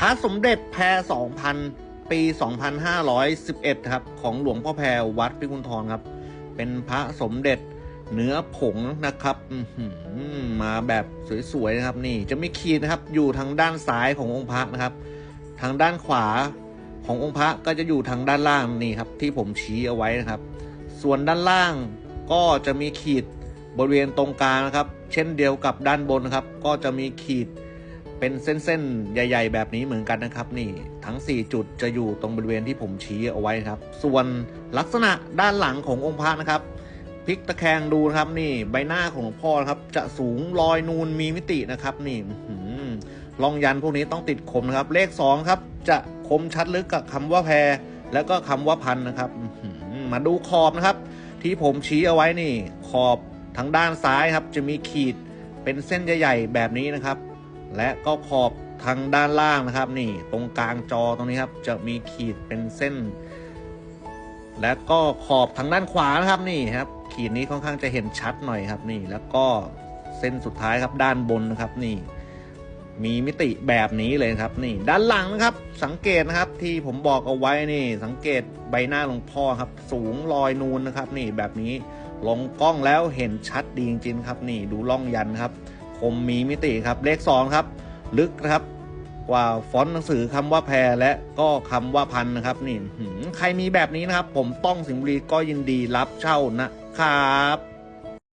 พระสมเด็จแพร2,000 ปี 2511 ครับ ของหลวงพ่อแพรวัดพิกุลทองครับ เป็นพระสมเด็จเนื้อผงนะครับมาแบบสวยๆนะครับ นี่จะมีขีดนะครับ อยู่ทางด้านซ้ายขององค์พระนะครับ ทางด้านขวาขององค์พระก็จะอยู่ทางด้านล่างนี่ครับ ที่ผมชี้เอาไว้นะครับ ส่วนด้านล่างก็จะมีขีดบริเวณตรงกลางนะครับ เช่นเดียวกับด้านบนนะครับ ก็จะมีขีด เป็นเส้นๆ ใหญ่ ๆ แบบนี้เหมือนกันนะครับ นี่ทั้ง 4 จุดจะอยู่ตรงบริเวณที่ผมชี้เอาไว้ครับ ส่วนลักษณะด้านหลังขององค์พระนะครับพลิกตะแคงดูนะครับ นี่ใบหน้าของหลวงพ่อครับ จะสูงลอยนูนมีมิตินะครับ นี่ลองยันพวกนี้ต้องติดคมนะครับ เลข 2 ครับ จะคมชัดลึกกับคำว่าแพร แล้วก็คำว่าพันนะครับมาดูขอบนะครับ ที่ผมชี้เอาไว้นี่ ขอบทางด้านซ้ายครับ จะมีขีดเป็นเส้นใหญ่ๆแบบนี้นะครับ และก็ขอบทางด้านล่างนะครับ นี่ตรงกลางจอตรงนี้ครับ จะมีขีดเป็นเส้น และก็ขอบทางด้านขวานะครับนี่ครับ ขีดนี้ค่อนข้างจะเห็นชัดหน่อยครับนี่ แล้วก็เส้นสุดท้ายครับด้านบนนะครับนี่ มีมิติแบบนี้เลยครับ นี่ ด้านหลังนะครับ สังเกตนะครับที่ผมบอกเอาไว้นี่ สังเกตใบหน้าหลวงพ่อครับ สูงลอยนูนนะครับ นี่แบบนี้ลงกล้องแล้วเห็นชัดดีจริงๆครับ นี่ดูล่องยันครับ คมมีมิติครับเลขสองครับลึกนะครับกว่าฟอนต์หนังสือคำว่าแพรและก็คำว่าพันนะครับนี่ใครมีแบบนี้นะครับ ผมต้องสิงห์บุรีก็ยินดีรับเช่านะครับ